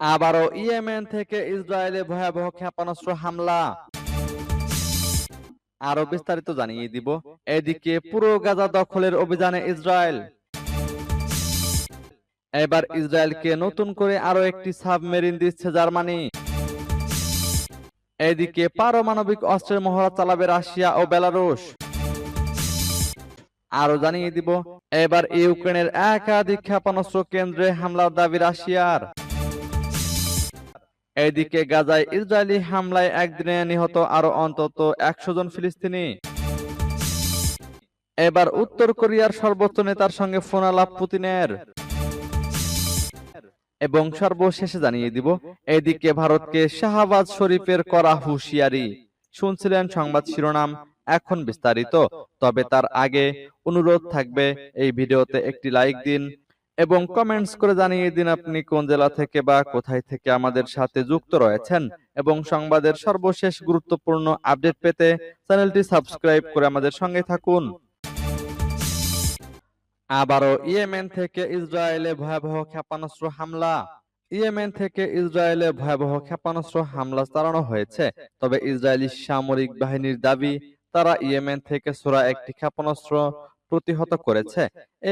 আবারও ইয়েমেন থেকে ইসরায়েলে ভয়াবহ ক্ষেপণাস্ত্র হামলা। আরও বিস্তারিত জানিয়ে দিব। এদিকে পুরো গাজা দখলের অভিযানে ইসরায়েল। এবার ইসরায়েলকে নতুন করে আরও একটি সাবমেরিন দিচ্ছে জার্মানি। এদিকে পারমাণবিক অস্ত্রের মহড়া চালাবে রাশিয়া ও বেলারুশ। আরও জানিয়ে দিব এবার ইউক্রেনের একাধিক ক্ষেপণাস্ত্র কেন্দ্রে হামলার দাবি রাশিয়ার। এদিকে গাজায় ইসরায়েলি হামলায় একদিনে নিহত আরও অন্তত একশো জন ফিলিস্তিনি। এবার উত্তর কোরিয়ার সর্বোচ্চ নেতার সঙ্গে ফোন আলাপ পুতিনের। এবং সর্বশেষে জানিয়ে দিব, এদিকে ভারতকে শাহবাজ শরীফের করা হুঁশিয়ারি। শুনছিলেন সংবাদ শিরোনাম, এখন বিস্তারিত। তবে তার আগে অনুরোধ থাকবে, এই ভিডিওতে একটি লাইক দিন এবং কমেন্টস করে জানিয়ে দিন আপনি কোন জেলা থেকে বা কোথায় থেকে আমাদের সাথে যুক্ত রয়েছেন। এবং সংবাদের সর্বশেষ গুরুত্বপূর্ণ আপডেট পেতে চ্যানেলটি সাবস্ক্রাইব করে আমাদের সঙ্গে থাকুন। আবারও ইয়েমেন থেকে ইসরায়েলে ভয়াবহ ক্ষেপণাস্ত্র হামলা। ইয়েমেন থেকে ইসরায়েলে ভয়াবহ ক্ষেপণাস্ত্র হামলা চালানো হয়েছে। তবে ইসরায়েলি সামরিক বাহিনীর দাবি, তারা ইয়েমেন থেকে ছোড়া একটি ক্ষেপণাস্ত্র প্রতিহত করেছে।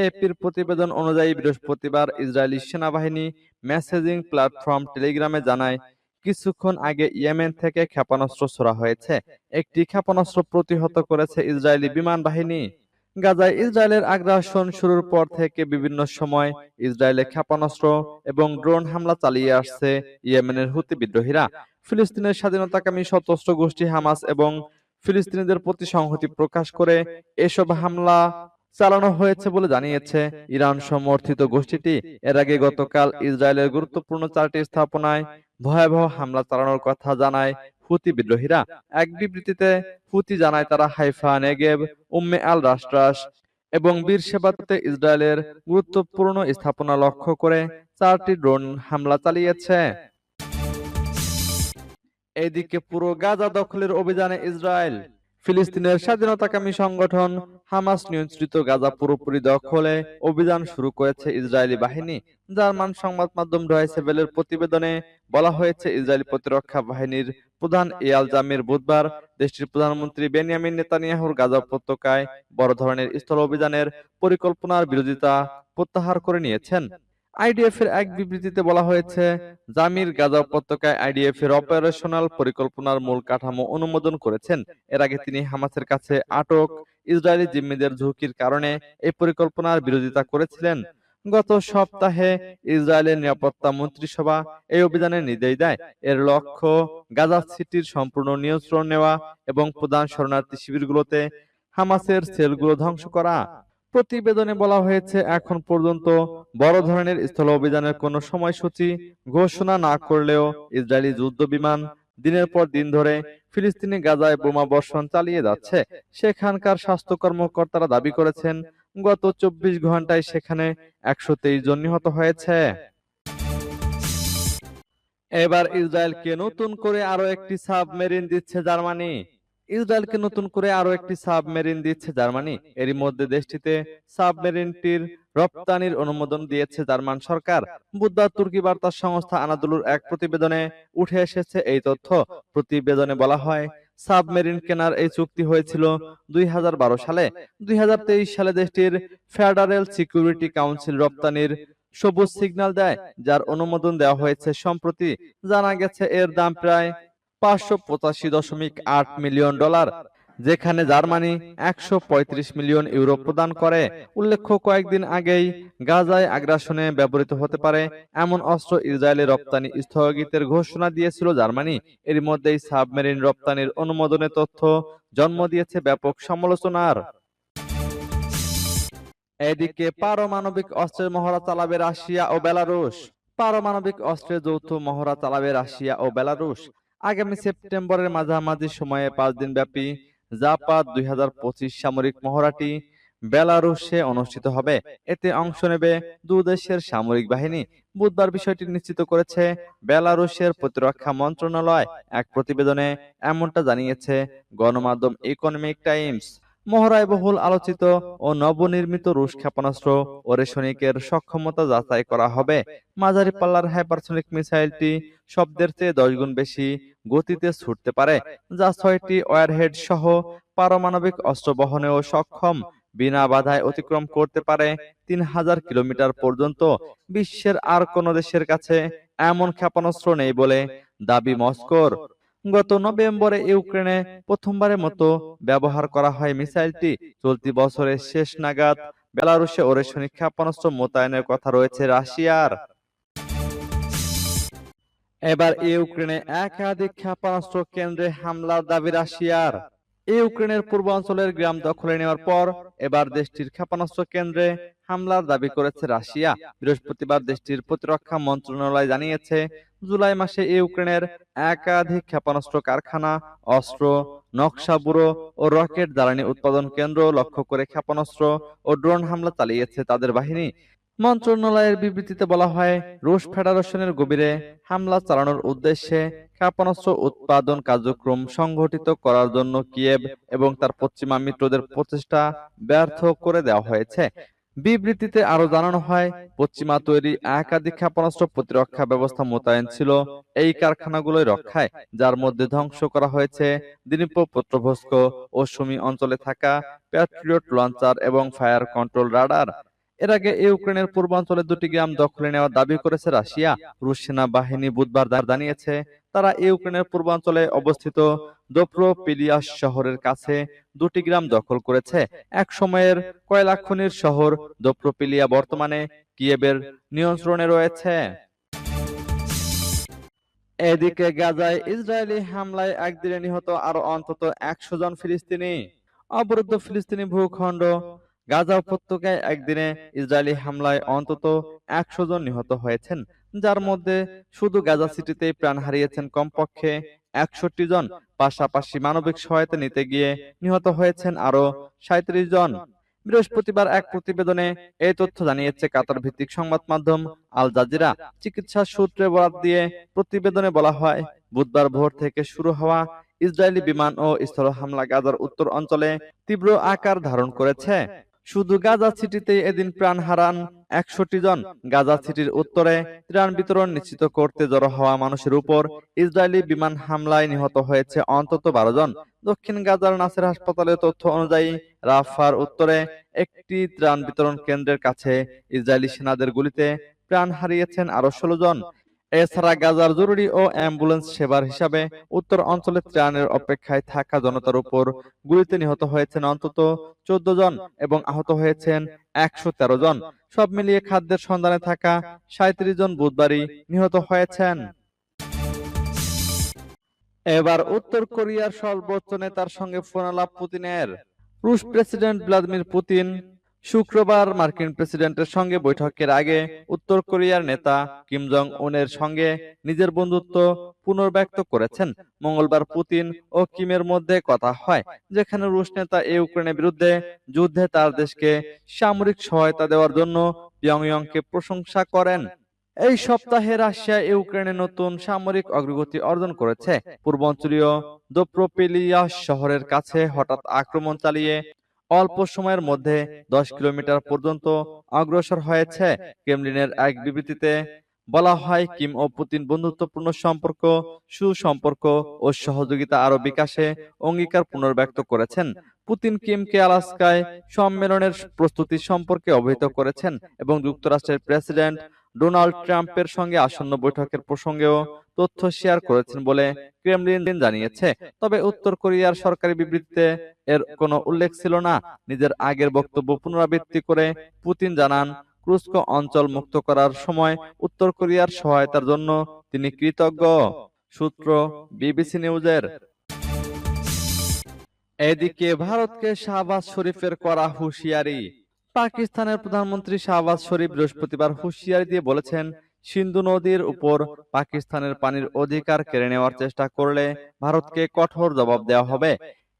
এপির প্রতিবেদন অনুযায়ী বৃহস্পতিবার ইসরায়েলি সেনাবাহিনী মেসেজিং প্ল্যাটফর্ম টেলিগ্রামে জানায়, কিছুক্ষণ আগে ইয়েমেন থেকে ক্ষেপণাস্ত্র ছোড়া হয়েছে। একটি ক্ষেপণাস্ত্র প্রতিহত করেছে ইসরায়েলি বিমান বাহিনী। গাজায় ইসরায়েলের আগ্রাসন শুরুর পর থেকে বিভিন্ন সময় ইসরায়েলে ক্ষেপণাস্ত্র এবং ড্রোন হামলা চালিয়ে আসছে ইয়েমেনের হুতি বিদ্রোহীরা। ফিলিস্তিনের স্বাধীনতাকামী সশস্ত্র গোষ্ঠী হামাস এবং ফিলিস্তিনিদের প্রতি সংহতি প্রকাশ করে এসব হামলা চালানো হয়েছে বলে জানিয়েছে। ইরান সমর্থিত গোষ্ঠীটি এর আগে গতকাল ইসরায়েলের গুরুত্বপূর্ণ চারটি স্থাপনায় ভয়াবহ হামলা চালানোর কথা জানায় হুতি বিদ্রোহীরা। এক বিবৃতিতে হুতি জানায় তারা হাইফা, নেগেব, উম্মে আল রাষ্ট্রাস এবং বীর সেবাতে ইসরায়েলের গুরুত্বপূর্ণ স্থাপনা লক্ষ্য করে চারটি ড্রোন হামলা চালিয়েছে। এদিকে পুরো গাজা দখলের অভিযানে ইসরায়েল, ফিলিস্তিনের স্বাধীনতাকামী সংগঠন হামাস নিয়ন্ত্রিত গাজা পুরোপুরি দখলে অভিযান শুরু করেছে ইসরায়েলি বাহিনী। জার্মান সংবাদ মাধ্যম ডয়সেভেলের প্রতিবেদনে বলা হয়েছে, ইসরায়েলি প্রতিরক্ষা বাহিনীর প্রধান এয়াল জামির বুধবার দেশটির প্রধানমন্ত্রী বেনিয়ামিন নেতানিয়াহুর গাজা উপত্যকায় বড় ধরনের স্থল অভিযানের পরিকল্পনার বিরোধিতা প্রত্যাহার করে নিয়েছেন। আইডিএফ এর এক বিবৃতিতে বলা হয়েছে জামির গাজা উপত্যকায় আইডিএফ এর অপারেশনাল পরিকল্পনার মূল কাঠামো অনুমোদন করেছেন। এর আগে তিনি হামাসের কাছে আটক ইসরায়েলি জিম্মিদের ঝুঁকির কারণে এই পরিকল্পনার বিরোধিতা করেছিলেন। গত সপ্তাহে ইসরায়েলের নিরাপত্তা মন্ত্রিসভা এই অভিযানের নির্দেশ দেয়। এর লক্ষ্য গাজা সিটির সম্পূর্ণ নিয়ন্ত্রণ নেওয়া এবং প্রধান শরণার্থী শিবিরগুলোতে হামাসের সেলগুলো ধ্বংস করা। প্রতিবেদনে বলা হয়েছে, এখন পর্যন্ত বড় ধরনের স্থল অভিযানের কোনো সময়সূচি ঘোষণা না করলেও ইসরায়েলি যুদ্ধ বিমান দিনের পর দিন ধরে ফিলিস্তিনি গাজায় বোমা বর্ষণ চালিয়ে যাচ্ছে। সেখানকার স্বাস্থ্য কর্মকর্তারা দাবি করেছেন, গত চব্বিশ ঘন্টায় সেখানে একশো তেইশ জন নিহত হয়েছে। এবার ইসরায়েলকে নতুন করে আরও একটি সাবমেরিন দিচ্ছে জার্মানি। ইসরায়েলকে নতুন করে আরও একটি সাবমেরিন দিচ্ছে জার্মানি। এরই মধ্যে দেশটিতে সাবমেরিনটির রপ্তানির অনুমোদন দিয়েছে জার্মান সরকার। বুধবার তুর্কি বার্তা সংস্থা আনাদুলুর এক প্রতিবেদনে উঠে এসেছে এই তথ্য। প্রতিবেদনে বলা হয়, সাবমেরিন কেনার এই চুক্তি হয়েছিল দুই হাজার বারো সালে। দুই হাজার তেইশ সালে দেশটির ফেডারেল সিকিউরিটি কাউন্সিল রপ্তানির সবুজ সিগন্যাল দেয়, যার অনুমোদন দেওয়া হয়েছে সম্প্রতি। জানা গেছে, এর দাম প্রায় পাঁচশো মিলিয়ন ডলার, যেখানে জার্মানি একশো পঁয়ত্রিশ মিলিয়ন ইউরো প্রদান করে। উল্লেখ্য, কয়েকদিন আগেই গাজায় আগ্রাসনে ব্যবহৃত হতে পারে এমন অস্ত্র ইসরায়েলে রপ্তানি স্থগিতের ঘোষণা দিয়েছিল জার্মানি। এর মধ্যেই সাবমেরিন রপ্তানির অনুমোদনের তথ্য জন্ম দিয়েছে ব্যাপক সমালোচনার। এদিকে পারমাণবিক অস্ত্রের মহড়া চালাবে রাশিয়া ও বেলারুশ। পারমাণবিক অস্ত্রের যৌথ মহড়া চালাবে রাশিয়া ও বেলারুশ। আগামী সেপ্টেম্বরের মাঝামাঝি সময়ে পাঁচ দিন ব্যাপী জাপা দুই সামরিক মহড়াটি বেলারুশে অনুষ্ঠিত হবে। এতে অংশ নেবে দুদেশের সামরিক বাহিনী। বুধবার বিষয়টি নিশ্চিত করেছে বেলারুশের প্রতিরক্ষা মন্ত্রণালয়। এক প্রতিবেদনে এমনটা জানিয়েছে গণমাধ্যম ইকোনমিক টাইমস মহড়ায় বহুল আলোচিত ও নবনির্মিত রুশ ক্ষেপণাস্ত্র ওরেশনিকের সক্ষমতা যাচাই করা হবে। মাঝারি পাল্লার হাইপারসনিক মিসাইলটি শব্দের চেয়ে দশ গুণ বেশি গতিতে ছুটতে পারে, যা ছয়টি ওয়ারহেড সহ পারমাণবিক অস্ত্র বহনেও সক্ষম, বিনা বাধায় অতিক্রম করতে পারে তিন হাজার কিলোমিটার পর্যন্ত। বিশ্বের আর কোন দেশের কাছে এমন ক্ষেপণাস্ত্র নেই বলে দাবি মস্কোর। গত নভেম্বরে ইউক্রেনে প্রথমবারের মতো ব্যবহার করা হয় মিসাইলটি। চলতি বছরের শেষ নাগাদ বেলারুশে ওরেশনিক ক্ষেপণাস্ত্র মোতায়েনের কথা রয়েছে রাশিয়ার। এবার ইউক্রেনে একাধিক ক্ষেপণাস্ত্র কেন্দ্রে হামলার দাবি রাশিয়ার। ইউক্রেনের পূর্বাঞ্চলের গ্রাম দখলে নেওয়ার পর এবার দেশটির ক্ষেপণাস্ত্র কেন্দ্রে হামলার দাবি করেছে রাশিয়া। বৃহস্পতিবার দেশটির প্রতিরক্ষা মন্ত্রণালয় জানিয়েছে জুলাই মাসে ইউক্রেনের একাধিক ক্ষেপণাস্ত্র কারখানা, অস্ত্র, নকশা ব্যুরো ও রকেট জ্বালানি উৎপাদন কেন্দ্র লক্ষ্য করে ক্ষেপণাস্ত্র ও ড্রোন হামলা চালিয়েছে তাদের বাহিনী। মন্ত্রণালয়ের বিবৃতিতে বলা হয়, রুশ ফেডারেশনের গভীরে হামলা চালানোর উদ্দেশ্যে ক্ষেপণাস্ত্র উৎপাদন কার্যক্রম সংগঠিত করার জন্য কিয়েভ এবং তার পশ্চিমা মিত্রদের প্রচেষ্টা ব্যর্থ করে দেওয়া হয়েছে। বিবৃতিতে আরও জানানো হয়, পশ্চিমা তৈরি একাধিক ক্ষেপণাস্ত্র প্রতিরক্ষা ব্যবস্থা মোতায়েন ছিল এই কারখানাগুলোই রক্ষায়, যার মধ্যে ধ্বংস করা হয়েছে দিনীপুর পত্রভস্ক ও সুমি অঞ্চলে থাকা প্যাট্রিয়ট লঞ্চার এবং ফায়ার কন্ট্রোল রাডার। এর আগে ইউক্রেনের পূর্বাঞ্চলে দুটি গ্রাম দখলে নেওয়ার দাবি করেছে রাশিয়া। রুশ সেনাবাহিনী বুধবার জানিয়েছে, তারা ইউক্রেনের পূর্বাঞ্চলে অবস্থিত দোপ্রোপিলিয়াস শহরের কাছে দুটি গ্রাম দখল করেছে। এক সময়ের কয়লা খনির শহর দোপ্রোপিলিয়া বর্তমানে কিয়েবের নিয়ন্ত্রণে রয়েছে। এদিকে গাজায় ইসরায়েলি হামলায় একদিনে নিহত আরও অন্তত একশো জন ফিলিস্তিনি। অবরুদ্ধ ফিলিস্তিনি ভূখণ্ড গাজা উপত্যকায় একদিনে ইসরায়েলি হামলায় অন্তত একশো জন নিহত হয়েছেন, যার মধ্যে শুধু গাজা সিটিতেই প্রাণ হারিয়েছেন কমপক্ষে একষট্টি জন। পাশাপাশি মানবিক সহায়তা নিতে গিয়ে নিহত হয়েছেন আরও সাঁত্রিশ জন। বৃহস্পতিবার এক প্রতিবেদনে এই তথ্য জানিয়েছে কাতার ভিত্তিক সংবাদ মাধ্যম আল জাজিরা। চিকিৎসা সূত্রে বরাত দিয়ে প্রতিবেদনে বলা হয়, বুধবার ভোর থেকে শুরু হওয়া ইসরায়েলি বিমান ও স্থল হামলা গাজার উত্তর অঞ্চলে তীব্র আকার ধারণ করেছে। শুধু গাজা সিটিতে এদিন প্রাণ হারান একষট্টি জন। গাজা সিটির উত্তরে ত্রাণ বিতরণ নিশ্চিত করতে জড়ো হওয়া মানুষের উপর ইসরায়েলি বিমান হামলায় নিহত হয়েছে অন্তত বারো জন। দক্ষিণ গাজার নাসের হাসপাতালের তথ্য অনুযায়ী রাফার উত্তরে একটি ত্রাণ বিতরণ কেন্দ্রের কাছে ইসরায়েলি সেনাদের গুলিতে প্রাণ হারিয়েছেন আরও ষোলো জন। এছাড়া গাজার জরুরি ও অ্যাম্বুলেন্স সেবার হিসাবে উত্তর অঞ্চলে ত্রাণের অপেক্ষায় থাকা জনতার উপর গুলিতে নিহত হয়েছেন অন্তত চোদ্দ জন এবং আহত হয়েছেন একশো তেরো জন। সব মিলিয়ে খাদ্যের সন্ধানে থাকা সাঁত্রিশ জন বুধবারই নিহত হয়েছেন। এবার উত্তর কোরিয়ার সর্বোচ্চ নেতার সঙ্গে ফোনালাপ পুতিনের। রুশ প্রেসিডেন্ট ভ্লাদিমির পুতিন শুক্রবার মার্কিন প্রেসিডেন্টের সঙ্গে বৈঠকের আগে উত্তর কোরিয়ার নেতা কিম জং উনের সঙ্গে নিজের বন্ধুত্ব পুনর্ব্যক্ত করেছেন। মঙ্গলবার পুতিন ও কিমের মধ্যে কথা হয়, যেখানে রুশ নেতা ইউক্রেনের বিরুদ্ধে যুদ্ধে তার দেশকে সামরিক সহায়তা দেওয়ার জন্য পিয়ংইয়ংকে প্রশংসা করেন। এই সপ্তাহে রাশিয়া ইউক্রেনে নতুন সামরিক অগ্রগতি অর্জন করেছে। পূর্বাঞ্চলীয় দোপ্রোপিলিয়াস শহরের কাছে হঠাৎ আক্রমণ চালিয়ে অল্প সময়ের মধ্যে দশ কিলোমিটার পর্যন্ত অগ্রসর হয়েছে। ক্রেমলিনের এক বিবৃতিতে বলা হয়, কিম ও পুতিন বন্ধুত্বপূর্ণ সম্পর্ক, সুসম্পর্ক ও সহযোগিতা আরও বিকাশে অঙ্গীকার পুনর্ব্যক্ত করেছেন। পুতিন কিমকে আলাস্কায় সম্মেলনের প্রস্তুতি সম্পর্কে অবহিত করেছেন এবং যুক্তরাষ্ট্রের প্রেসিডেন্ট ডোনাল্ড ট্রাম্পের সঙ্গে আসন্ন বৈঠকের প্রসঙ্গেও তথ্য শেয়ার করেছেন বলে ক্রেমলিন জানিয়েছে। তবে উত্তর কোরিয়ার সরকারি বিবৃতিতে এর কোনো উল্লেখ ছিল না। নিজের আগের বক্তব্য পুনরাবৃত্তি করে পুতিন জানান, ক্রুস্ক অঞ্চল মুক্ত করার সময় উত্তর কোরিয়ার সহায়তার জন্য তিনি কৃতজ্ঞ। সূত্র বিবিসি নিউজের। এদিকে ভারতকে শাহবাজ শরীফের করা হুঁশিয়ারি। পাকিস্তানের প্রধানমন্ত্রী শাহবাজ শরীফ বৃহস্পতিবার হুঁশিয়ারি দিয়ে বলেছেন, সিন্ধু নদীর উপর পাকিস্তানের পানির অধিকার কেড়ে নেওয়ার চেষ্টা করলে ভারতকে কঠোর জবাব দেওয়া হবে।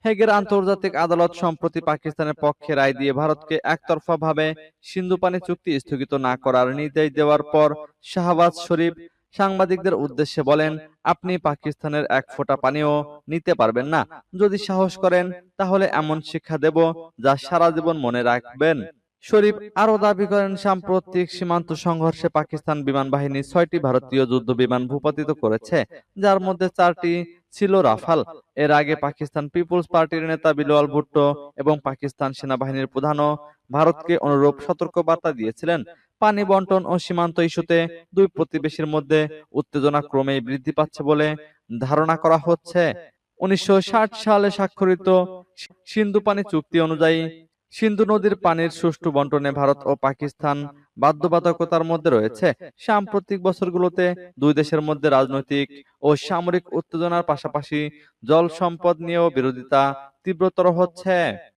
হেগের আন্তর্জাতিক আদালত সম্প্রতি পাকিস্তানের পক্ষে রায় দিয়ে ভারতকে একতরফা ভাবে সিন্ধু পানি চুক্তি স্থগিত না করার নির্দেশ দেওয়ার পর শাহবাজ শরীফ সাংবাদিকদের উদ্দেশ্যে বলেন, আপনি পাকিস্তানের এক ফোঁটা পানিও নিতে পারবেন না। যদি সাহস করেন, তাহলে এমন শিক্ষা দেব যা সারা জীবন মনে রাখবেন। শরীফ আরও দাবি করেন, সাম্প্রতিক সীমান্ত সংঘর্ষে পাকিস্তান বিমান বাহিনী ছয়টি ভারতীয় যুদ্ধ বিমান ভূপাতিত করেছে, যার মধ্যে চারটি ছিল রাফাল। এর আগে পাকিস্তান পিপলস পার্টির নেতা বিলওয়াল ভুট্টো এবং পাকিস্তান সেনাবাহিনীর প্রধানও ভারতকে অনুরূপ সতর্কবার্তা দিয়েছিলেন। পানি বন্টন ও সীমান্ত ইস্যুতে দুই প্রতিবেশীর মধ্যে উত্তেজনা ক্রমেই বৃদ্ধি পাচ্ছে বলে ধারণা করা হচ্ছে। উনিশশো ষাট সালে স্বাক্ষরিত সিন্ধু পানি চুক্তি অনুযায়ী সিন্ধু নদীর পানির সুষ্ঠু বন্টনে ভারত ও পাকিস্তান বাধ্যবাধকতার মধ্যে রয়েছে। সাম্প্রতিক বছরগুলোতে দুই দেশের মধ্যে রাজনৈতিক ও সামরিক উত্তেজনার পাশাপাশি জল সম্পদ নিয়েও বিরোধিতা তীব্রতর হচ্ছে।